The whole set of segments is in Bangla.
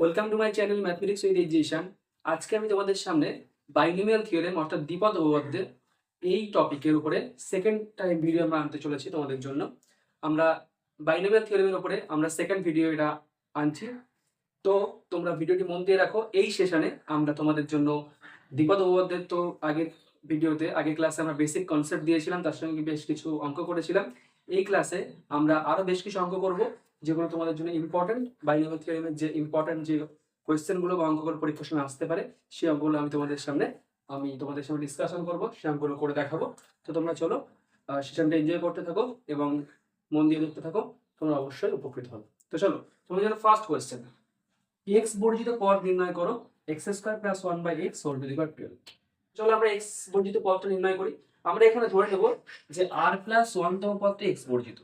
Welcome to my channel mathematics with এজিয়েশন আজকে আমি তোমাদের সামনে বাইনোমিয়াল থিওরেম অর্থাৎ দ্বিপদ উপপাদ্যের এই টপিকের উপরে সেকেন্ড টাইম ভিডিও আমরা আনতে চলেছি তোমাদের জন্য। আমরা বাইনোমিয়াল থিওরেমের উপরে আমরা সেকেন্ড ভিডিও এটা আনছি। তো তোমরা ভিডিওটি মন দিয়ে রাখো। এই সেশনে আমরা তোমাদের জন্য দ্বিপদ উপপাদ্যের তো আগের ভিডিওতে আগের ক্লাসে আমরা বেসিক কনসেপ্ট দিয়েছিলাম, তার সঙ্গে বেশ কিছু অঙ্ক করেছিলাম। এই ক্লাসে আমরা আরও বেশ কিছু অঙ্ক করব। যেগুলো তোমাদের জন্য ইম্পর্টেন্ট বাইনোমিয়াল থিওরেমের যে ইম্পর্টেন্ট যে কোয়েশ্চেনগুলো বা অঙ্কগুলো পরীক্ষার সময় আসতে পারে, সেই অঙ্কগুলো আমি তোমাদের সামনে, আমি তোমাদের সামনে ডিসকাশন করব, সেই অঙ্কগুলো করে দেখাবো। তো তোমরা চলো সেশনটা এনজয় করতে থাকো এবং মন দিয়ে দেখতে থাকো, তোমরা অবশ্যই উপকৃত হবে। তো চলো, তোমাদের জন্য ফার্স্ট কোয়েশ্চেন এক্স বর্জিত পদ নির্ণয় করো x square plus one by x whole to the twelve চলো আমরা এক্স বর্জিত পদটা নির্ণয় করি। আমরা এখানে ধরে নেব যে আর প্লাস ওয়ান তম পদটা এক্স বর্জিত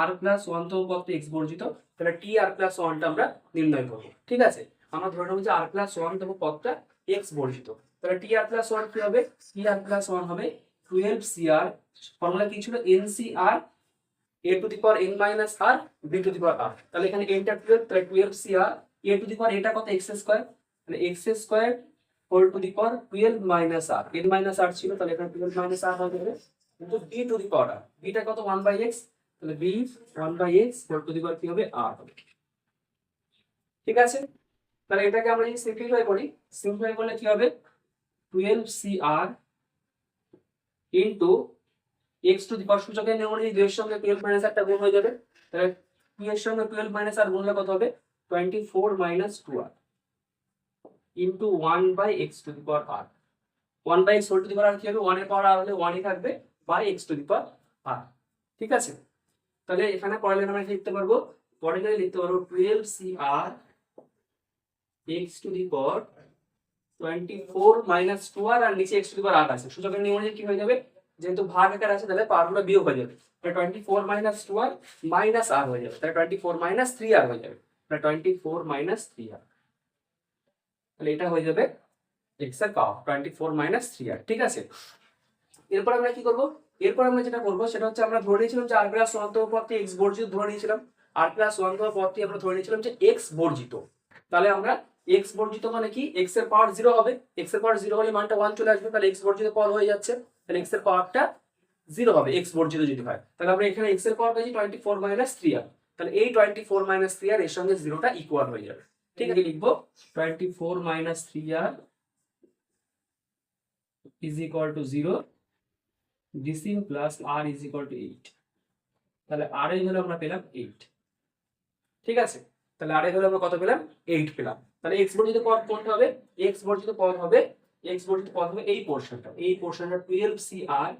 আর প্লাস ওয়ান তম পদটা এক্স বর্জিত? তাহলে টি আর প্লাস ওয়ানটা আমরা নির্ণয় করব। ঠিক আছে? আমরা ধরে নেব যে আর প্লাস ওয়ান তম পদটা এক্স বর্জিত। তাহলে টি আর প্লাস ওয়ান কি হবে? টি আর প্লাস ওয়ান হবে টুয়েলভ সি আর ফর্মুলা কি ছিল? N C r a to the power n minus r b to the power r তাহলে এখানে এনটা টুয়েলভ তাহলে twelve C r a to the power এটা কত? এক্স স্কোয়ার তাহলে x square whole to the power twelve minus r n minus r ছিল, তাহলে এখানে টুয়েলভ মাইনাস আর হয়ে যাবে কিন্তু b to the power r beta কত? ওয়ান বাই এক্স তাহলে b one by x whole to the power কি হবে? আর হবে। ঠিক আছে? তাহলে এটাকে আমরা যদি সিম্পলিফাই করি সিম্পলিফাই করলে কি হবে? Twelve C r into x to the power সূচকের নিয়ম অনুযায়ী দুইয়ের সঙ্গে টুয়েলভ মাইনাস একটা গুণ হয়ে যাবে। তাহলে টু এর সঙ্গে টুয়েলভ মাইনাস আর গুণলে কত হবে? Twenty four minus two r into one by x to the power r one by x whole to the power r কি হবে? ওয়ানের পাওয়ার আর হলে ওয়ানই থাকবে by x to the power r ঠিক আছে? তাহলে এখানে পরের আমরা লিখতে পারব? পরের লাইনে লিখতে পারব twelve C r x to the power twenty four minus two r আর নিচে এক্স টু দি পাওয়ার আট আছে। সূচকের নিয়ম অনুযায়ী কি হয়ে যাবে? যেহেতু ভাগ আকার আছে, তাহলে পাওয়ারগুলো বিয়োগ হয়ে যাবে। তাহলে twenty four minus two r minus r হয়ে যাবে। তাহলে twenty four minus three r হয়ে যাবে। তাহলে twenty four minus three r তাহলে এটা হয়ে যাবে এক্সের power twenty four minus three r ঠিক আছে? এরপর আমরা কি করব? এরপর আমরা যেটা করব, সেটা হচ্ছে আমরা ধরে নিয়েছিলাম যে আর প্লাস ওয়ান তম পদটি এক্স বর্জিত ধরে নিয়েছিলাম। আর প্লাস ওয়ান তম পদটি আমরা ধরে নিয়েছিলাম যে এক্স বর্জিত। তাহলে আমরা এক্স বর্জিত মানে কি? এক্সের পাওয়ার জিরো হবে। এক্সের পাওয়ার জিরো হলে মানটা ওয়ান চলে আসবে। তাহলে এক্স বর্জিত পদ হয়ে যাচ্ছে। তাহলে এক্সের পাওয়ারটা জিরো হবে এক্স বর্জিত যদি হয়। তাহলে আমরা এখানে এক্সের পাওয়ার পেয়েছি twenty four minus three r তাহলে এই twenty four minus three r এর সঙ্গে জিরোটা ইকুয়াল হয়ে যাবে। ঠিক আছে, লিখব। Twenty four minus three r is equal to zero DC plus r is equal to eight তাহলে আর এর আমরা পেলাম এইট ঠিক আছে? তাহলে আর এর হলো আমরা কত পেলাম? এইট পেলাম। তাহলে এক্স বর্জিত পদ কোনটা হবে? এক্স বর্জিত পদ হবে এক্স বর্জিত পদ হবে এই পোর্শনটা এই পোর্শনটা টুয়েলভ সি আর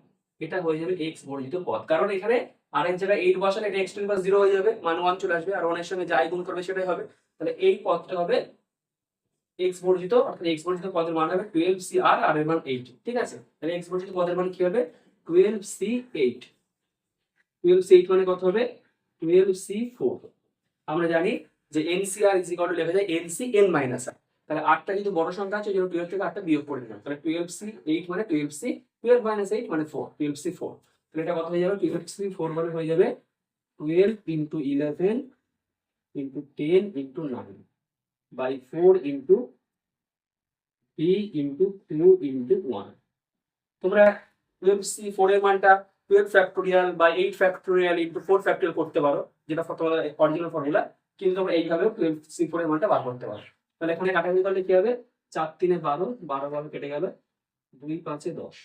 এটা হয়ে যাবে এক্স বর্জিত পদ। কারণ এখানে আর এর জায়গায় এইট বসালে এটা এক্স টু পাওয়ার জিরো হয়ে যাবে মানে ওয়ান চলে আসবে, আর ওয়ানের সঙ্গে যাই গুণ করবে সেটাই হবে। তাহলে এই পদটা হবে এক্স বর্জিত, অর্থাৎ এক্স বর্জিত পদের মান হবে টুয়েলভ সি আর আর এর মান এইট ঠিক আছে? তাহলে এক্স বর্জিত পদের মান কি হবে? Twelve C eight twelve C eight মানে কত হবে? টুয়েলভ সি ফোর আমরা জানি যে এনসিআর ইজ ইকুয়াল টু লেখা যায় এনসি এন মাইনাস আর তাহলে আটটা যেহেতু বড় সংখ্যা আছে জন্য টুয়েলভ থেকে আটটা বিয়োগ করে দিলাম তাহলে টুয়েলভ সি এইট মানে twelve C twelve minus eight মানে ফোর টুয়েলভ সি ফোর তাহলে এটা কত হয়ে যাবে? টুয়েলভ সি ফোর মানে হয়ে যাবে twelve into eleven into ten into nine by four into P into two into one তোমরা টুয়েলভ সি ফোর এর মানটা টুয়েলভ ফ্যাক্টোরিয়াল বা eight factorial into four factorial করতে পারো, যেটা তোমার অরিজিনাল ফর্মুলা কিন্তু তোমরা এইভাবেও টুয়েলভ সি ফোর এর মানটা বার করতে পারো। তাহলে এখানে কাটাকাটি করলে কি হবে? চার তিনে বারো বারো বারো কেটে গেল দুই পাঁচে দশ।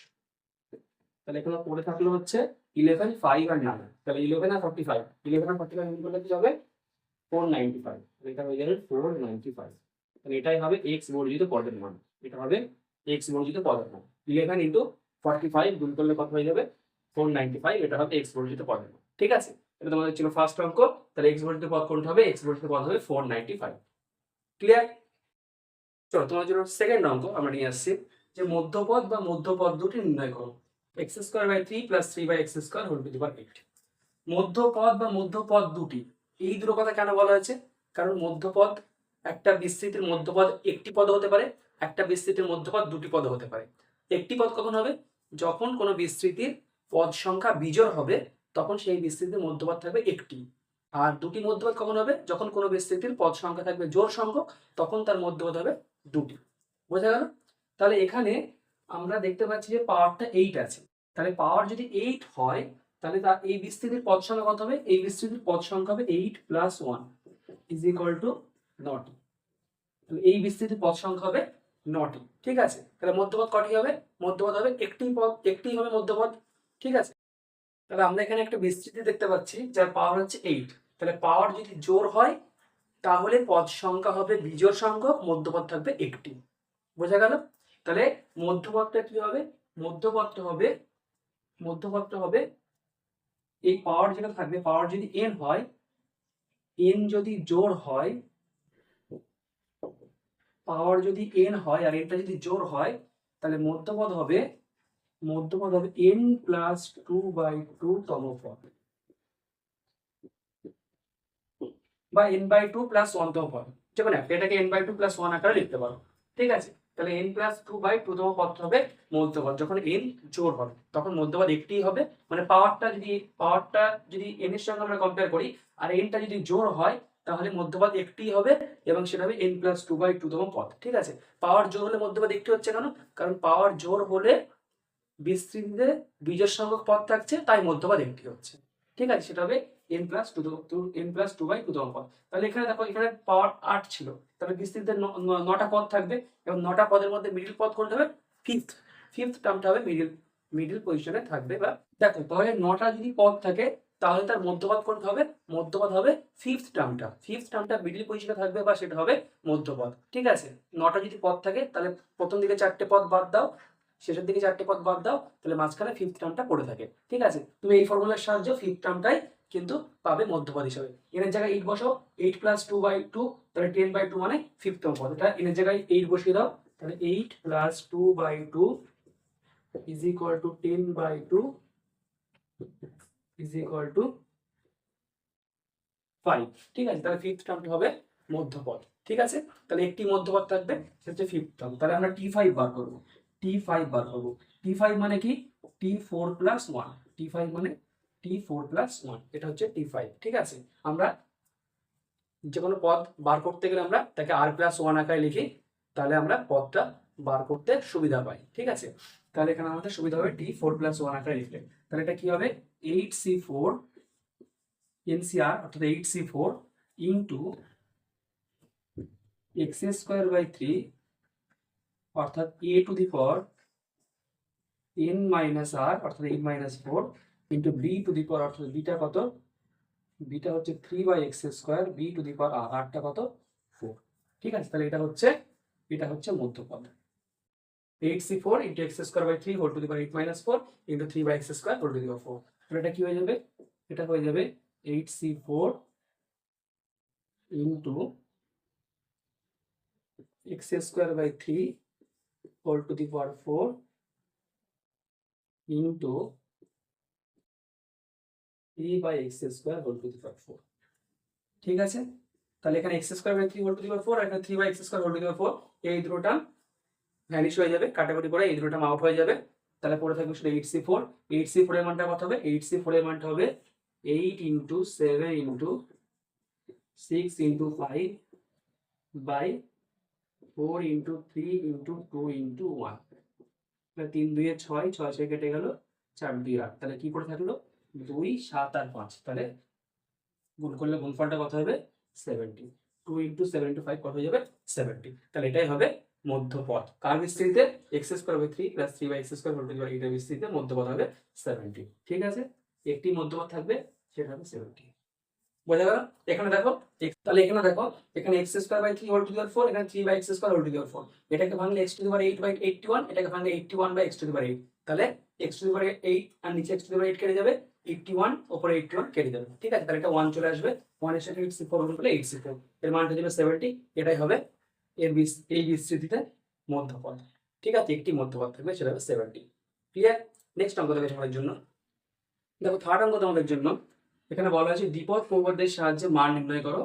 তাহলে এখানে পড়ে থাকল হচ্ছে ইলেভেন ফাইভ আর নাইন তাহলে ইলেভেন আর ফর্টি ফাইভ ইলেভেন আর ফর্টি ফাইভ করলে কি হবে? ফোর নাইনটি ফাইভ এটা হয়ে যাবে ফোর নাইনটি ফাইভ তাহলে এটাই হবে এক্স বর্জিত পদের মান। এটা হবে এক্স বর্জিত পদের মান। ইলেভেন ইন্টু ফর্টি ফাইভ গুণ করলে কত হয়ে যাবে? ফোর নাইনটি ফাইভ এটা হবে এক্স বর্জিত মান। ঠিক আছে? এটা তোমাদের ছিল ফার্স্ট অঙ্ক, তাহলে এক্স বর্জিত পদ কোনটা হবে? এক্স বর্জিত পদ হবে ফোর নাইনটি ফাইভ ক্লিয়ার চলো তোমার জন্য সেকেন্ড অঙ্ক, আমরা নিয়ে আসছি যে মধ্যপদ বা মধ্যপদ দুটি নির্ণয় করো। X square by three plus three by x square whole to the power eight মধ্যপদ বা মধ্যপদ দুটি, এই দুটো কথা কেন বলা হয়েছে? কারণ মধ্যপদ একটা বিস্তৃতির মধ্যপদ একটি পদ হতে পারে, একটা বিস্তৃতির মধ্যপদ দুটি পদ হতে পারে। একটি পদ কখন হবে? যখন কোনো বিস্তৃতির পদ সংখ্যা বিজোড় হবে, তখন সেই বিস্তৃতির মধ্যপদ থাকবে একটি। আর দুটি মধ্যপদ কখন হবে? যখন কোনো বিস্তৃতির পদ সংখ্যা থাকবে জোর সংখ্যক, তখন তার মধ্যপদ হবে দুটি। বোঝা গেল? তাহলে এখানে আমরা দেখতে পাচ্ছি যে পাওয়ারটা এইট আছে। তাহলে পাওয়ার যদি এইট হয়, তাহলে তার এই বিস্তৃতির পদ সংখ্যা কত হবে? এই বিস্তৃতির পদ সংখ্যা হবে eight plus one is equal to নটি এই বিস্তৃতির পদ সংখ্যা হবে নটি, ঠিক আছে? তাহলে মধ্যপদ কটি হবে? মধ্যপদ হবে একটি পদ, একটি হবে মধ্যপদ, ঠিক আছে? তাহলে আমরা এখানে একটা বিস্তৃতি দেখতে পাচ্ছি, যার পাওয়ার হচ্ছে এইট তাহলে পাওয়ার যদি জোর হয়, তাহলে পদ সংখ্যা হবে বিজোড় সংখ্যক, মধ্যপদ থাকবে একটি। বোঝা গেল? তাহলে মধ্যপদটা কি হবে? মধ্যপদটা হবে মধ্যপদটা হবে, এই পাওয়ার যেটা থাকবে পাওয়ার যদি এন হয় এন যদি জোর হয় পাওয়ার যদি এন হয় আর এনটা যদি জোর হয়, তাহলে মধ্যপদ হবে মধ্যপদ হবে N plus two by two তম পদ বা N by two plus one তম পদ একটা এটাকে N by two plus one আকারে লিখতে পারো। ঠিক আছে? তাহলে N plus two by two তম পদ হবে মধ্যপদ। যখন এন জোর হবে, তখন মধ্যপদ একটিই হবে। মানে পাওয়ারটা যদি পাওয়ারটা যদি এন এর সঙ্গে আমরা কম্পেয়ার করি, আর এনটা যদি জোর হয় তাহলে মধ্যপদ একটিই হবে এবং সেটা হবে N plus two by two তম পদ, ঠিক আছে? পাওয়ার জোর হলে মধ্যপদ একটি হচ্ছে কেন? কারণ পাওয়ার জোর হলে বিস্তৃতিতে বীজের সংখ্যক পদ থাকছে, তাই মধ্যপদ একটি হচ্ছে। ঠিক আছে? সেটা হবে N plus two two N plus two by two তম পদ। তাহলে এখানে দেখো, এখানে পাওয়ার আট ছিল। তাহলে বিস্তৃতিতে নটা পদ থাকবে এবং নটা পদের মধ্যে মিডিল পদ কোনটা হবে? ফিফথ ফিফথ টার্মটা হবে মিডিল মিডিল পজিশনে থাকবে বা দেখো, তাহলে নটা যদি পদ থাকে তাহলে তার মধ্যপদ কোনটা হবে? মধ্যপদ হবে ফিফথ টার্মটা ফিফথ টার্মটা মিডিল পজিশনে থাকবে বা সেটা হবে মধ্যপদ ঠিক আছে? নটা যদি পদ থাকে, তাহলে প্রথম দিকে চারটে পদ বাদ দাও, শেষের দিকে চারটে পদ বাদ দাও, তাহলে মাঝখানে ফিফথ টার্মটা পড়ে থাকে। ঠিক আছে? তুমি এই ফর্মুলার সাহায্যে ফিফথ টার্মটাই কিন্তু পাবে মধ্যপদ হিসাবে। এনের জায়গায় এইট বসো eight plus two by two তাহলে টেন বাই টু মানে ফিফথ পদ। এটা এনের জায়গায় এইট বসিয়ে দাও, তাহলে eight plus two by two is equal to ten by two is equal to five ঠিক আছে? তাহলে ফিফথ টার্মটা হবে মধ্যপদ। ঠিক আছে? তাহলে একটি মধ্যপদ থাকবে সেটা ফিফথ টার্ম তাহলে আমরা টি ফাইভ বার করব। টি ফাইভ বার করব। টি ফাইভ মানে কি? T four plus one T five মানে টি ফোর প্লাস ওয়ান এটা হচ্ছে টি ফাইভ ঠিক আছে? আমরা যে কোনো পদ বার করতে গেলে আমরা তাকে আর প্লাস ওয়ান আকারে লিখি, তাহলে আমরা পদটা বার করতে সুবিধা পাই। ঠিক আছে? তাহলে এখানে আমাদের সুবিধা হবে টি ফোর প্লাস ওয়ান আকারে লিখলে তাহলে এটা কি হবে? এইট সি ফোর এনসিআর অর্থাৎ eight C four into X square by three অর্থাৎ A to the power N minus R অর্থাৎ eight minus four into B to the power অর্থাৎ বিটা কত? বিটা হচ্ছে three by X square B to the power R আরটা কত? ফোর ঠিক আছে, তাহলে এটা হচ্ছে এটা হচ্ছে মধ্যপদ। Eight C four into X square by three whole to the power eight minus four into three by X square whole to the power four তাহলে এটা কি হয়ে যাবে এটা হয়ে যাবে eight C four into X square by three whole to the power four into three by X square whole to the power four ঠিক আছে? তাহলে এখানে X square by three whole to the power four আর এখানে three by X square whole to the power four এই দুটোটা ভ্যানিশ হয়ে যাবে কাটাকুটি করে এই দুটোটা আউট হয়ে যাবে। তাহলে পড়ে থাকবে শুধু eight C four eight C four এর মানটা কত হবে? এইট সি ফোর এর মানটা হবে eight into seven into six into five by four into three into two into one তাহলে তিন দুইয়ে ছয় ছয় ছয় কেটে গেল চার দুই আট। তাহলে কি করে থাকল? দুই, সাত আর পাঁচ। তাহলে গুণ করলে গুণফলটা কত হবে? Seventy two into seven into five কত হয়ে যাবে? সেভেন্টি তাহলে এটাই হবে মধ্যপদ কার বিস্তৃতিতে? X square by three plus three by X square whole to the বিস্তৃতিতে মধ্যপদ হবে সেভেন্টি ঠিক আছে? একটি মধ্যপদ থাকবে, সেটা হবে সেভেন্টি বোঝা গেল? এখানে দেখো তাহলে এখানে দেখো, এখানে X square by three whole to the power four এখানে three by X square whole to the power four এটাকে ভাঙলে X to the power eight by eighty one এটাকে ভাঙলে eighty one by X to the power eight তাহলে X to the power eight আর নিচে X to the power eight কেটে যাবে এইটটি ওয়ান ওপরে এইটটি ওয়ান কেটে যাবে। ঠিক আছে? তাহলে এটা ওয়ান চলে আসবে। ওয়ানের সাথে এইট সি ফোর করলে এইট সি ফোর এর মানটা যাবে সেভেন্টি এটাই হবে এর এই বিস্তৃতিতে মধ্যপদ। ঠিক আছে, একটি মধ্যপদ থাকবে, সেটা হবে সেভেন্টি ক্লিয়ার নেক্সট অঙ্ক দেবে তোমাদের জন্য। দেখো থার্ড অঙ্ক তোমাদের জন্য। এখানে বলা হয়েছে, দ্বিপদ প্রবর্তের সাহায্যে মান নির্ণয় করো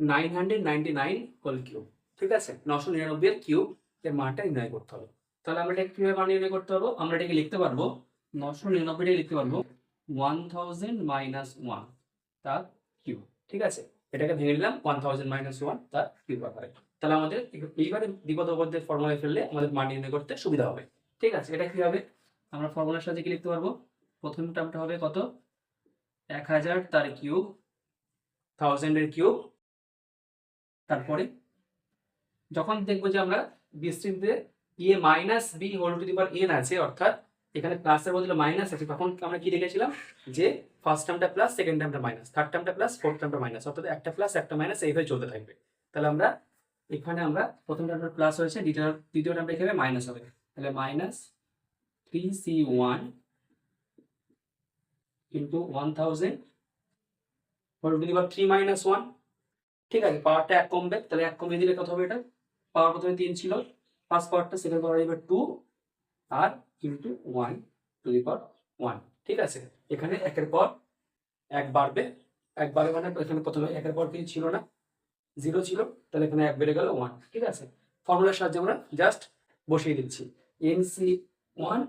nine hundred ninety nine whole cube ঠিক আছে? নশো নিরানব্বই এর কিউব এর মানটা নির্ণয় করতে হবে। তাহলে আমরা এটা কীভাবে মান নির্ণয় করতে পারব? আমরা এটাকে লিখতে পারব, নশো নিরানব্বইটাকে লিখতে পারব ওয়ান থাউজেন্ড মাইনাস ওয়ান তার কিউব ঠিক আছে? এটাকে ভেঙে নিলাম ওয়ান থাউজেন্ড মাইনাস ওয়ান তার কিউব আকারে। তাহলে আমাদের এইবারে বিপদ অপদের ফর্মুলায় ফেললে আমাদের মান নির্ণয় করতে সুবিধা হবে। ঠিক আছে? এটা কি হবে আমরা ফর্মুলার সাথে কি লিখতে পারব? প্রথম টার্মটা হবে কত? এক হাজার তার কিউব থাউজেন্ডের কিউব তারপরে যখন দেখব যে আমরা বিস্তৃতিতে ইয়ে minus B whole to the power N আছে, অর্থাৎ এখানে প্লাসের বদলে মাইনাস আছে, তখন আমরা কি দেখেছিলাম? যে ফার্স্ট টার্মটা প্লাস সেকেন্ড টার্মটা মাইনাস থার্ড টার্মটা প্লাস ফোর্থ টার্মটা মাইনাস অর্থাৎ একটা প্লাস একটা মাইনাস এইভাবে চলতে থাকবে। তাহলে আমরা এখানে আমরা প্রথম টার্মটা প্লাস হয়েছে, দ্বিতীয় দ্বিতীয় টার্মটা এখানে মাইনাস হবে। তাহলে minus three C one into one thousand whole to the three minus one ঠিক আছে পাওয়ারটা এক কমবে, তাহলে এক কমে দিলে কত হবে এটা? পাওয়ার প্রথমে তিন ছিল ফার্স্ট পাওয়ারটা সেকেন্ড পাওয়ার এবার two R into one to the power one ঠিক আছে, এখানে একের পর এক বাড়বে। এক বাড়বে মানে এখানে প্রথমে একের পর কিছু ছিল না। জিরো ছিল, তাহলে এখানে এক বেড়ে গেল ওয়ান ঠিক আছে? ফর্মুলার সাহায্যে আমরা জাস্ট বসিয়ে দিচ্ছি। N C one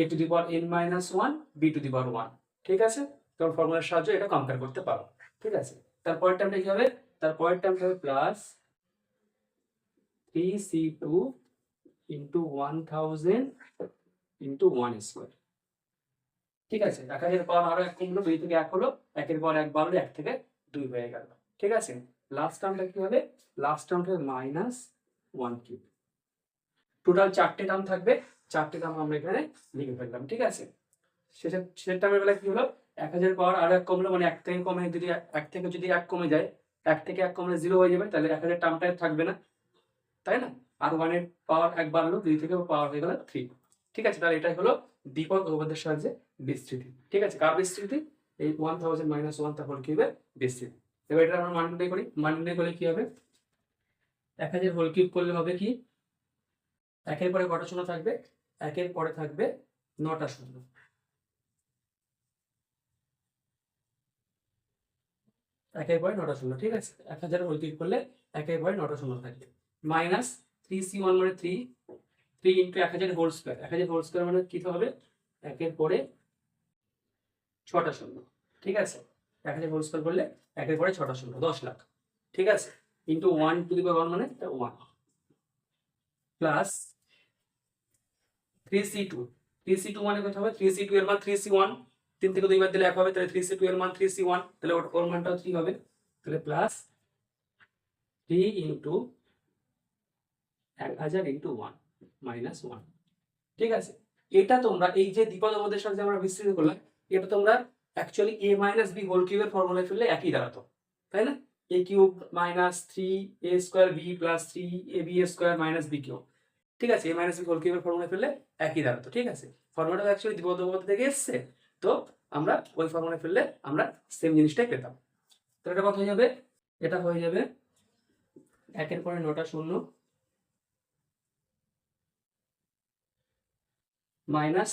A to the power N minus one B to the power one ঠিক আছে? তখন ফর্মুলার সাহায্যে এটা কম্পেয়ার করতে পারো, ঠিক আছে? তারপরের টার্মটা কি হবে? তারপরের টার্মটা হবে plus three C two into one thousand into one square ঠিক আছে? এক হাজার পর আরও এক কমলো, দুই থেকে এক হলো, একের পর এক বাড়লো, এক থেকে দুই হয়ে গেল, ঠিক আছে? লাস্ট টার্মটা কি হবে? লাস্ট টার্মটা মাইনাস ওয়ান কিউব টোটাল চারটে টার্ম থাকবে। চারটে টার্ম আমরা এখানে লিখে ফেললাম, ঠিক আছে? শেষের শেষের টার্মের বেলা কি হলো? এক হাজার পাওয়ার আরও এক কমলো মানে এক থেকে কমে যদি এক থেকে যদি এক কমে যায়, এক থেকে এক কমলে জিরো হয়ে যাবে, তাহলে এক হাজার টার্মটা থাকবে না। তাই না? আর ওয়ানের পাওয়ার এক বাড়লো, দুই থেকে পাওয়ার হয়ে গেল থ্রি ঠিক আছে? তাহলে এটাই হলো দ্বিপদ উপপাদ্যের সাহায্যে বিস্তৃতি। ঠিক আছে? কার বিস্তৃতি? এই ওয়ান থাউজেন্ড মাইনাস ওয়ান তারপর কি হবে বিস্তৃতি। এবার এটা আমরা মান নির্ণয় করি। মান নির্ণয় করলে কি হবে? এক হাজার হোল কিউব করলে হবে কি? একের পরে কটা শূন্য থাকবে? একের পরে থাকবে নটা শূন্য। একের পরে নটা শূন্য, ঠিক আছে? এক হাজার হোল কিউব করলে একের পরে নটা শূন্য থাকবে। মাইনাস থ্রি সি ওয়ান মানে থ্রি থ্রি ইন্টু এক হাজার হোল স্কোয়ার এক হাজার হোল স্কোয়ার মানে কি হবে? একের পরে ছটা শূন্য, ঠিক আছে? এক হাজার হোল স্কোয়ার করলে একের পরে ছটা শূন্য দশ লাখ। ঠিক আছে? Into one to the power মানে one plus three C two three C two মানে কত হবে? থ্রি সি টু এর মান থ্রি সি ওয়ান তিন থেকে দুইবার দিলে এক হবে, তাহলে থ্রি সি টু এর মান থ্রি সি ওয়ান তাহলে ওর মানটাও থ্রি হবে। তাহলে প্লাস থ্রি ইন্টু এক হাজার ইন্টু ওয়ান মাইনাস ওয়ান ঠিক আছে? এটা তোমরা এই যে দ্বিপদ আমাদের সাথে আমরা বিস্তৃত করলাম, এটা তোমরা actually A minus B whole কিউবের ফর্মুলায় ফেললে একই দাঁড়াতো, তাই না? A cube minus three A square B plus three A B square minus B cube ঠিক আছে? এ মাইনাস বি হোল কিউবের ফর্মুলায় ফেললে একই দাঁড়াতো, ঠিক আছে? ফর্মুলাটা অ্যাকচুয়ালি দ্বিপদ থেকে এসছে, তো আমরা ওই ফর্মুলায় ফেললে আমরা সেম জিনিসটাই পেতাম। তো এটা কত হয়ে যাবে? এটা হয়ে যাবে একের পরে নটা শূন্য minus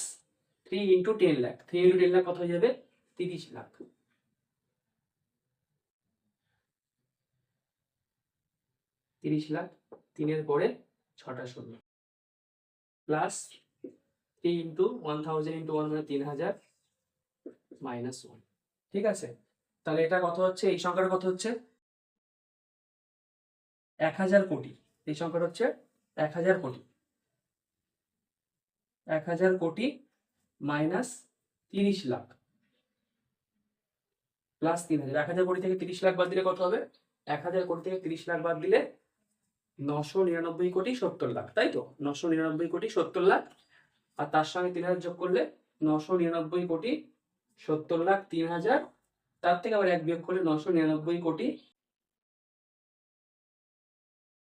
three into ten lakh three into ten lakh কত হয়ে যাবে? তিরিশ লাখ। তিরিশ লাখ, তিনের পরে ছটা শূন্য। Plus three into one thousand into one মানে তিন হাজার মাইনাস ওয়ান। ঠিক আছে? তাহলে এটা কত হচ্ছে? এই সংখ্যাটা কত হচ্ছে? এক হাজার কোটি। এই সংখ্যাটা হচ্ছে এক হাজার কোটি। এক হাজার কোটি মাইনাস তিরিশ লাখ। প্লাস তিন হাজার। এক হাজার কোটি থেকে তিরিশ লাখ বাদ দিলে কত হবে? এক হাজার কোটি থেকে তিরিশ লাখ বাদ দিলে নশো নিরানব্বই কোটি সত্তর লাখ, তাই তো? নশো নিরানব্বই কোটি সত্তর লাখ, আর তার সঙ্গে তিন হাজার যোগ করলে নশো নিরানব্বই কোটি সত্তর লাখ তিন হাজার, তার থেকে আবার এক বিয়োগ করলে নশো নিরানব্বই কোটি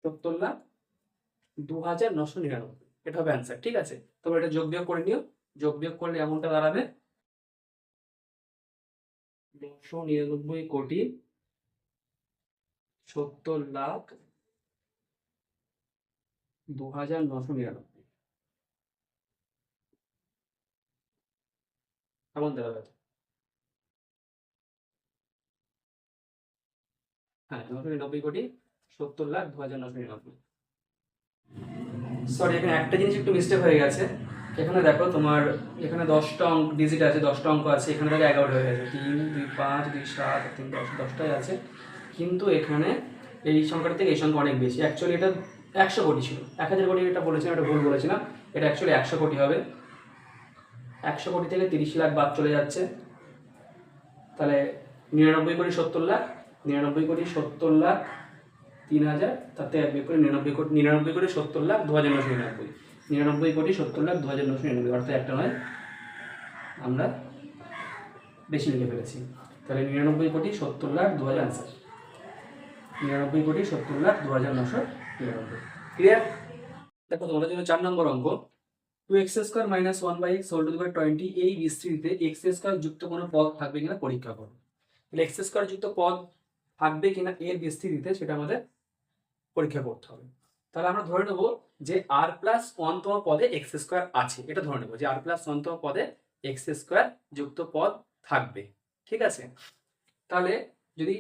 সত্তর লাখ দু হাজার নশো নিরানব্বই। এটা হবে অ্যান্সার ঠিক আছে? তোমরা এটা যোগ বিয়োগ করে নিও। যোগ বিয়োগ করলে এমনটা দাঁড়াবে নশো নিরানব্বই কোটি সত্তর লাখ দু হাজার নশো নিরানব্বই। এমন দাঁড়াবে হ্যাঁ নশো নিরানব্বই কোটি সত্তর লাখ দু হাজার নশো নিরানব্বই। সরি এখানে একটা জিনিস একটু মিস্টেক হয়ে গেছে। এখানে দেখো তোমার, এখানে দশটা অঙ্ক ডিজিট আছে, দশটা অঙ্ক আছে, এখানে দেখো এগারোটা হয়ে গেছে। তিন, দুই, পাঁচ, দুই, সাত তিন, দশ, দশটাই আছে। কিন্তু এখানে এই সংখ্যাটা থেকে এই সংখ্যা অনেক বেশি। অ্যাকচুয়ালি এটা একশো কোটি ছিল। এক হাজার কোটি এটা বলেছিলাম, এটা ভুল বলেছিলাম। এটা অ্যাকচুয়ালি একশো কোটি হবে। একশো কোটি থেকে তিরিশ লাখ বাদ চলে যাচ্ছে। তাহলে নিরানব্বই কোটি সত্তর লাখ, নিরানব্বই কোটি সত্তর লাখ তিন হাজার তাতে এক করে নিরানব্বই কোটি নিরানব্বই কোটি সত্তর লাখ দু হাজার নশো নিরানব্বই। নিরানব্বই কোটি সত্তর লাখ দু হাজার নশো নিরানব্বই, অর্থাৎ একটা নয়, আমরা বেশি লিখে ফেলেছি। তাহলে নিরানব্বই কোটি সত্তর লাখ দু হাজার আনসার। নিরানব্বই কোটি সত্তর লাখ দু হাজার নশো নিরানব্বই। ক্লিয়ার দেখো, তোমাদের জন্য চার নম্বর অঙ্ক। Two X square minus one by X whole to the twenty এই বিস্তৃতিতে এক্স স্কোয়ার যুক্ত কোনো পদ থাকবে কিনা পরীক্ষা করো। তাহলে এক্স স্কোয়ার যুক্ত পদ থাকবে কিনা এর বিস্তৃতিতে সেটা আমাদের পরীক্ষা করতে হবে। তাহলে আমরা ধরে নেব যে আর প্লাস ওয়ানতম পদে এক্স স্কোয়ার আছে। এটা ধরে নেব যে আর প্লাস ওয়ানতম পদে এক্স স্কোয়ার যুক্ত পদ থাকবে। ঠিক আছে? তাহলে যদি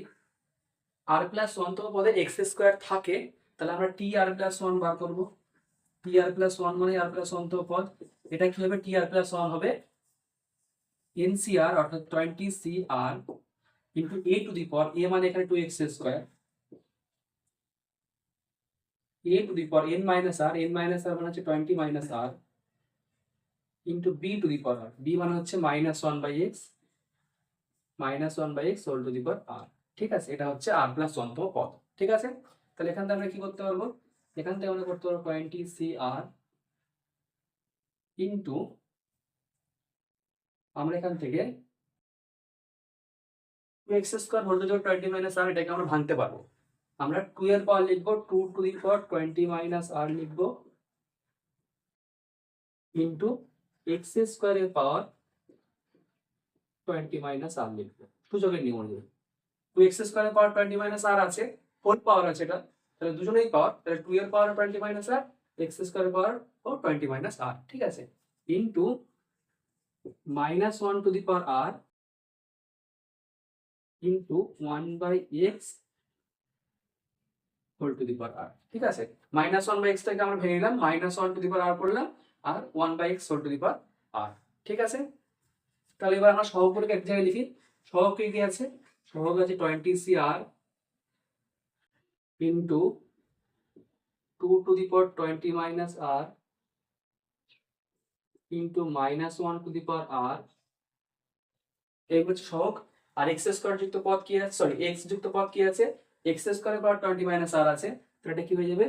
আর প্লাস ওয়ানতম পদে এক্স স্কোয়ার থাকে, তাহলে আমরা টি আর প্লাস ওয়ান বার করব। টি আর প্লাস ওয়ান মানে আর প্লাস ওয়ানতম পদ। এটা কি হবে? টি আর প্লাস ওয়ান হবে এনসিআর অর্থাৎ twenty C R into A to the power A মানে এখানে two X square a to the power n minus r, n minus r মানে হচ্ছে twenty minus R into B to the power B মানে হচ্ছে minus one by X minus one by X whole to the power R ঠিক আছে? এটা হচ্ছে আর প্লাস ওয়ানতম পদ। ঠিক আছে? তাহলে এখান থেকে আমরা কি করতে পারব? এখান থেকে আমরা করতে পারব টোয়েন্টি সি আর ইন্টু আমরা এখান থেকে X square whole to the twenty minus R এটাকে আমরা ভাঙতে পারব। আমরা টু এর পাওয়ার লিখব two to the power twenty minus R লিখব ইন্টু এক্স স্কোয়ারের পাওয়ার টোয়েন্টি মাইনাস আর লিখব। সূচকের নিয়ম অনুযায়ী। টু এক্স স্কোয়ারের পাওয়ার টোয়েন্টি মাইনাস আর আছে ফোর পাওয়ার আছে এটা, তাহলে দুজনেই পাওয়ার তাহলে টু এর power twenty minus R X স্কোয়ারের পাওয়ার ও টোয়েন্টি মাইনাস আর ঠিক আছে? Into minus one to the power R into one by X whole to the power R ঠিক আছে? মাইনাস ওয়ান বাই এক্সটাকে আমরা ভেঙে নিলাম minus one to the power R করলাম, আর one by X whole to the power R ঠিক আছে? তাহলে এবার আমরা সহগগুলোকে এক জায়গায় লিখি। সহগ কি কি আছে? সহগ আছে twenty C R into two to the power twenty minus R into minus one to the power R এই হচ্ছে সহগ। আর এক্স স্কোয়ার যুক্ত পদ কি আছে? সরি এক্স যুক্ত পদ কি আছে? এক্স স্কোয়ারের পাওয়ার টোয়েন্টি মাইনাস আর আছে তো এটা কি হয়ে যাবে?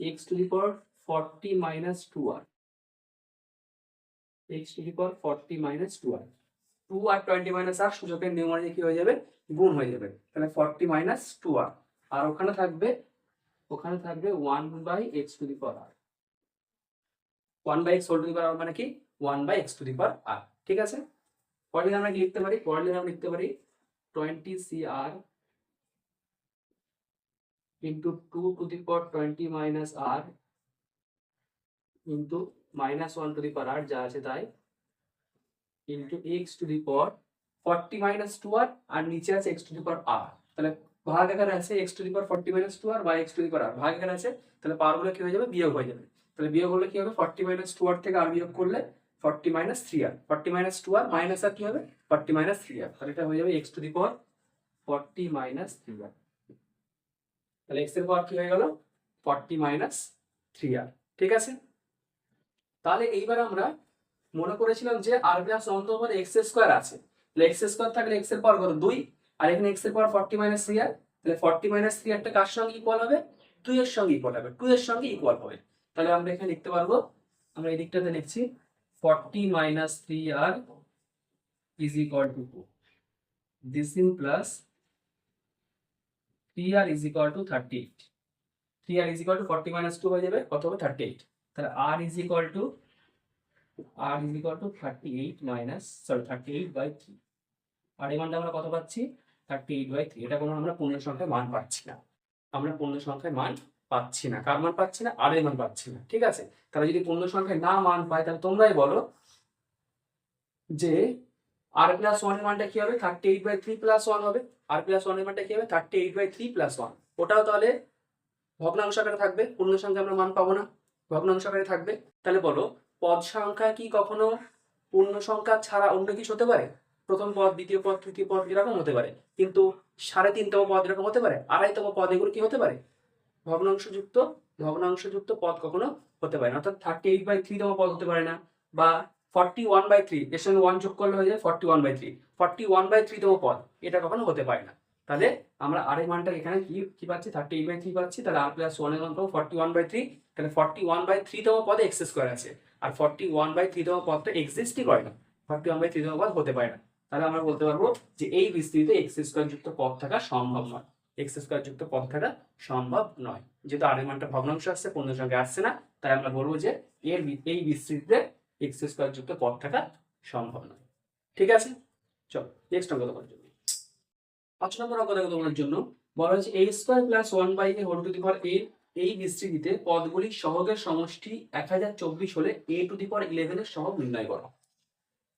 X to the power forty minus two R X to the power forty minus two R two R twenty minus R সূচকের নিয়ম অনুযায়ী কি হয়ে যাবে? গুণ হয়ে যাবে। তাহলে ফর্টি মাইনাস টু আর আর ওখানে থাকবে ওখানে থাকবে one by X to the power R one by X whole to the power R মানে কি? One by X to the power R ঠিক আছে? পরের আমরা কি লিখতে পারি? পরের আমরা লিখতে পারি twenty C R into 2 to the power 20 minus r into minus 1 to the power r যা আছে তাই into x to the power 40 minus 2r আর নিচে আছে x to the power r তাহলে ভাগ এখানে আছে x to the power 40 minus 2r by x to the power r ভাগ এখানে আছে তাহলে পাওয়ারগুলো কি হয়ে যাবে বিয়োগ হয়ে যাবে তাহলে বিয়োগ হলে কি হবে 40 minus 2r থেকে r বিয়োগ করলে 40 minus 3r 40 minus 2r minus আর কি হবে 40 minus 3r তাহলে এটা হয়ে যাবে x to the power 40 minus 3r তাহলে এক্সের পাওয়ার কি হয়ে গেল? ফর্টি মাইনাস থ্রি আর ঠিক আছে? তাহলে এইবার আমরা মনে করেছিলাম যে আর প্লাস অন্তর্গত এক্স স্কোয়ার আছে। তাহলে এক্স স্কোয়ার থাকলে এক্সের পাওয়ার কত? দুই। আর এখানে এক্সের power forty minus three R তাহলে ফর্টি মাইনাস থ্রি আরটা কার সঙ্গে ইকুয়াল হবে? টু এর সঙ্গে ইকুয়াল হবে। টু এর সঙ্গে ইকুয়াল হবে। তাহলে আমরা এখানে লিখতে পারব, আমরা এই দিকটাতে লিখছি forty minus three R is equal to two this in plus 3r is equal to 38 3r is equal to 40 minus 2 হয়ে যাবে, কত হবে? 38 তাহলে r is equal to, r is equal to 38 minus, sorry 38 by 3 আর এই মানটা আমরা কত পাচ্ছি? 38 by 3 এটা কোনো আমরা পূর্ণ সংখ্যায় মান পাচ্ছি না। আমরা পূর্ণ সংখ্যায় মান পাচ্ছি না। কার মান পাচ্ছি না? আর এর মান পাচ্ছি না। ঠিক আছে? তাহলে যদি পূর্ণ সংখ্যায় না মান পাই, তাহলে তোমরাই বলো যে আর প্লাস ওয়ান মানটা কি হবে? Thirty eight by three plus one হবে আর প্লাস ওয়ান মানটা কি হবে? Thirty eight by three plus one ওটাও তাহলে ভগ্নাংশ আকারে থাকবে। পূর্ণ সংখ্যা আমরা মান পাবো না। ভগ্নাংশ আকারে থাকবে। তাহলে বলো, পদ সংখ্যা কি কখনো পূর্ণ সংখ্যা ছাড়া অন্য কিছু হতে পারে? প্রথম পদ, দ্বিতীয় পদ, তৃতীয় পদ এরকম হতে পারে। কিন্তু সাড়ে তিনতম পদ এরকম হতে পারে। আড়াইতম পদ এগুলো কি হতে পারে? ভগ্নাংশযুক্ত ভগ্নাংশযুক্ত পদ কখনো হতে পারে না। অর্থাৎ থার্টি এইট বাই থ্রিতম পদ হতে পারে না। বা ফর্টি ওয়ান বাই থ্রি এর সঙ্গে ওয়ান যোগ করলে হয়ে যায় forty one by three forty one by থ্রিতম পদ, এটা কখনো হতে পারে না। তাহলে আমরা আর এর মানটা এখানে কি কি পাচ্ছি? থার্টি এইট বাই থ্রি পাচ্ছি, তাহলে আর প্লাস ওয়ানের মান ফর্টি ওয়ান বাই থ্রি তাহলে ফর্টি ওয়ান বাই থ্রিতম পদে এক্স স্কোয়ার আছে। আর ফর্টি ওয়ান বাই থ্রিতম পদটা এক্সিস্টই করে না। ফর্টি ওয়ান বাই থ্রিতম পদ হতে পারে না। তাহলে আমরা বলতে পারব যে এই বিস্তৃতিতে এক্স স্কোয়ার যুক্ত পদ থাকা সম্ভব নয়। এক্স স্কোয়ার যুক্ত পদ থাকা সম্ভব নয়। যেহেতু আর এর মানটা ভগ্নাংশ আসছে পূর্ণ সংখ্যা আসছে না, তাই আমরা বলব যে এর এই বিস্তৃতিতে এক্স স্কোয়ার যুক্ত পদ থাকা সম্ভব নয়। ঠিক আছে? চলো নেক্সট অঙ্ক দেখার জন্য। পাঁচ নম্বর অঙ্ক দেখো তোমার জন্য। বলা হচ্ছে A square plus one by A whole to the power A এই বিস্তৃতিতে পদগুলির সহগের সমষ্টি এক হাজার চব্বিশ হলে এ টু দি পাওয়ার ইলেভেনের সহগ নির্ণয় করো।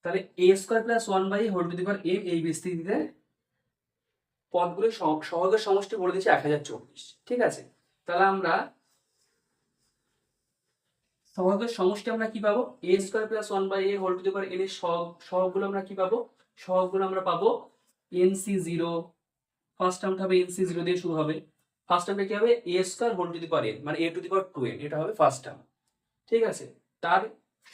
তাহলে A square plus one by whole to the power A এই বিস্তৃতিতে পদগুলির সহ- সহগের সমষ্টি বলে দিচ্ছে এক হাজার চব্বিশ। ঠিক আছে? তাহলে আমরা সহগের সমষ্টি আমরা কি পাবো? A square plus one by a whole to the power n এর সহগ সহগগুলো আমরা কি পাবো? সহগগুলো আমরা পাবো এন সি জিরো ফার্স্ট টার্মটা হবে এন সি জিরো দিয়ে শুরু হবে। ফার্স্ট টার্মটা কি হবে? A square whole to the power N মানে A to the power two N এটা হবে ফার্স্ট টার্ম ঠিক আছে? তার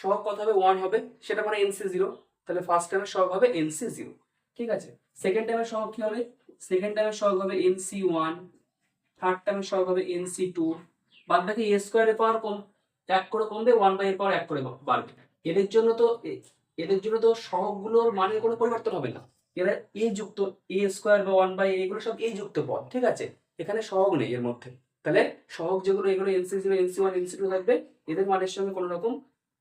সহগ কত হবে? ওয়ান হবে। সেটা মানে এন সি জিরো তাহলে ফার্স্ট টার্মের সহগ হবে এন সি জিরো ঠিক আছে? সেকেন্ড টার্মের সহগ কি হবে? সেকেন্ড টার্মের সহগ হবে এন সি ওয়ান থার্ড টার্মের সহগ হবে এন সি টু বাদ বাকি এ স্কোয়ারের পাওয়ার কম। এক করে কমবে ওয়ান বাই এর পাওয়ার এক করে বাড়বে। এদের জন্য তো, এদের জন্য তো সহগগুলোর মানের কোনো পরিবর্তন হবে না। এরা এ যুক্ত এ স্কোয়ার বা ওয়ান বাই এগুলো সব এ যুক্ত পদ, ঠিক আছে? এখানে সহগ নেই এর মধ্যে। তাহলে সহগ যেগুলো, এগুলো NC zero NC one NC two থাকবে, এদের মানের সঙ্গে কোনো রকম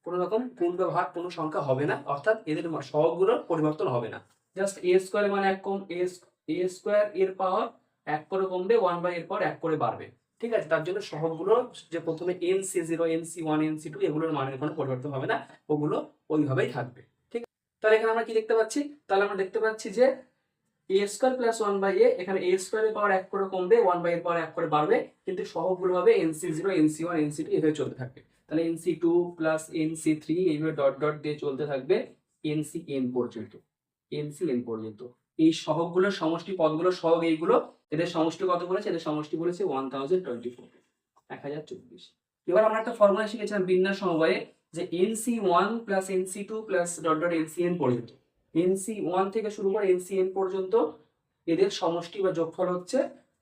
কোনো রকম বা ভাগ, কোনো সংখ্যা হবে না। অর্থাৎ এদের সহগগুলোর পরিবর্তন হবে না। জাস্ট এ স্কোয়ার মানে এক কম এ স্কোয়ার এর পাওয়ার এক করে কমবে ওয়ান বাই এর পাওয়ার এক করে বাড়বে। ঠিক আছে তার জন্য সহগগুলো যে প্রথমে N C zero N C one N C two এগুলোর মানের কোনো পরিবর্তন হবে না ওগুলো ওইভাবেই থাকবে ঠিক আছে তাহলে এখানে আমরা কি দেখতে পাচ্ছি তাহলে আমরা দেখতে পাচ্ছি যে A square plus one by A এখানে এ স্কোয়ারের পাওয়ার এক করে কমবে ওয়ান বাই এর পাওয়ার এক করে বাড়বে কিন্তু সহগগুলো হবে N C zero N C one N C two এভাবে চলতে থাকবে তাহলে N C two plus N C three এইভাবে ডট ডট দিয়ে চলতে থাকবে এন সি এন পর্যন্ত এন সি এন পর্যন্ত এই সহগগুলোর সমষ্টি পদগুলো, সহগ এইগুলো, এদের সমষ্টি কত বলেছে? এদের সমষ্টি বলেছে ওয়ান থাউজেন্ড টোয়েন্টি ফোর এক হাজার চব্বিশ। এবার আমরা একটা ফর্মুলা শিখেছিলাম বিন্যাস সমবায়ে, যে N C one plus N C two plus dot dot N C N পর্যন্ত। এন সি ওয়ান থেকে শুরু করে এন সি এন পর্যন্ত এদের সমষ্টি বা যোগফল হচ্ছে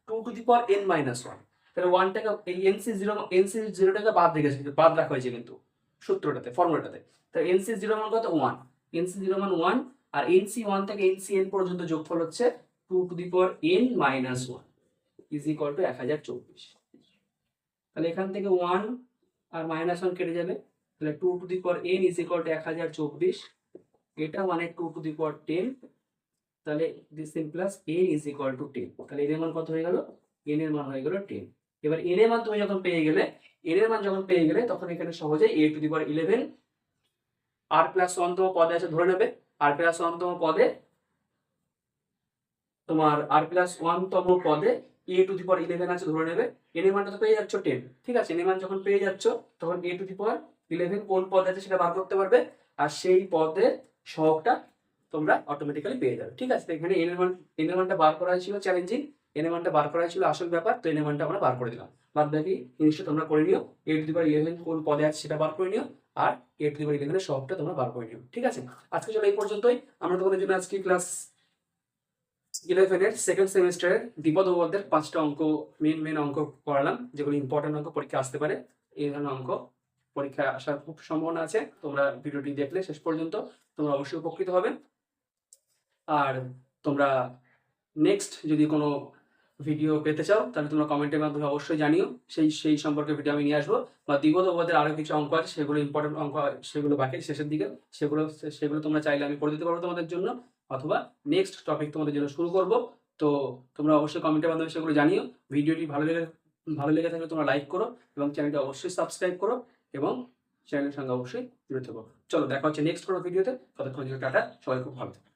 two to the power N minus one তাহলে ওয়ানটাকে এই N C zero N C জিরোটাকে বাদ রেখেছে বাদ রাখা হয়েছে কিন্তু সূত্রটাতে ফর্মুলাটাতে তাহলে এন সি জিরো মান কত? ওয়ান এন সি জিরো মান ওয়ান আর এন সি ওয়ান থেকে এন সি এন পর্যন্ত যোগফল হচ্ছে two to the power N minus one is equal to এক হাজার চব্বিশ। তাহলে এখান থেকে ওয়ান আর মাইনাস ওয়ান কেটে যাবে। তাহলে two to the power N is equal to এক হাজার চব্বিশ। এটা মানে two to the power ten তাহলে this N plus N is equal to ten তাহলে এর মান কত হয়ে গেল? এন এর মান হয়ে গেল টেন এবার এন এর মান তুমি যখন পেয়ে গেলে এন এর মান যখন পেয়ে গেলে, তখন এখানে সহজে A to the power eleven R plus ওয়ানতম পদে আছে ধরে নেবে। আর প্লাস ওয়ানতম পদে, তোমার আর প্লাস ওয়ানতম পদে এ টু দি পাওয়ার ইলেভেন আছে, ধরে নেবে। এন মানটা তো পেয়ে যাচ্ছ টেন ঠিক আছে? এন যখন পেয়ে যাচ্ছ, তখন এ টু দি পাওয়ার ইলেভেন কোন পদ আছে সেটা বার করতে পারবে, আর সেই পদে সহগটা তোমরা অটোমেটিক্যালি পেয়ে যাবে, ঠিক আছে? এখানে এন এর মান এন এর মানটা বার করা হয়েছিল চ্যালেঞ্জিং এন এর মানটা বার করা হয়েছিল আসল ব্যাপার, তো এন এর মানটা আমরা বার করে দিলাম। বাদ বাকি জিনিসটা তোমরা করে নিও এ টু ইলেভেন কোন পদে আছে সেটা বার করে নিও, আর এ টু দি পাওয়ার ইলেভেনের সহগটা তোমরা বার করে নিও, ঠিক আছে? আজকে চলো এই পর্যন্তই, আমরা তোমাদের জন্য আজকে ক্লাস ইলেভেনের সেকেন্ড সেমিস্টারের দ্বিপদ উপপাদ্যের পাঁচটা অঙ্ক মেন মেন অঙ্ক পড়ালাম, যেগুলো ইম্পর্টেন্ট অঙ্ক পরীক্ষা আসতে পারে, এই ধরনের অঙ্ক পরীক্ষায় আসার খুব সম্ভাবনা আছে, তোমরা ভিডিওটি দেখলে শেষ পর্যন্ত, তোমরা অবশ্যই উপকৃত হবে। আর তোমরা নেক্সট যদি কোনো ভিডিও পেতে চাও, তাহলে তোমরা কমেন্টের মাধ্যমে অবশ্যই জানিও। সেই সেই সম্পর্কে ভিডিও আমি নিয়ে আসব। বা দ্বিপদ উপপাদ্যের আরও কিছু অঙ্ক আছে, সেগুলো ইম্পর্টেন্ট অঙ্ক সেগুলো বাকি শেষের দিকে। সেগুলো সেগুলো তোমরা চাইলে আমি করে দিতে পারব তোমাদের জন্য। অথবা নেক্সট টপিক তোমাদের জন্য শুরু করব। তো তোমরা অবশ্যই কমেন্টের মাধ্যমে সেগুলো জানিও। ভিডিওটি ভালো লেগে ভালো লেগে থাকলে তোমরা লাইক করো এবং চ্যানেলটা অবশ্যই সাবস্ক্রাইব করো এবং চ্যানেলের সঙ্গে অবশ্যই জুড়ে থাকো। চলো, দেখা হচ্ছে নেক্সট কোনো ভিডিওতে ততক্ষণ টাটা। সবাই খুব ভালো থেকো।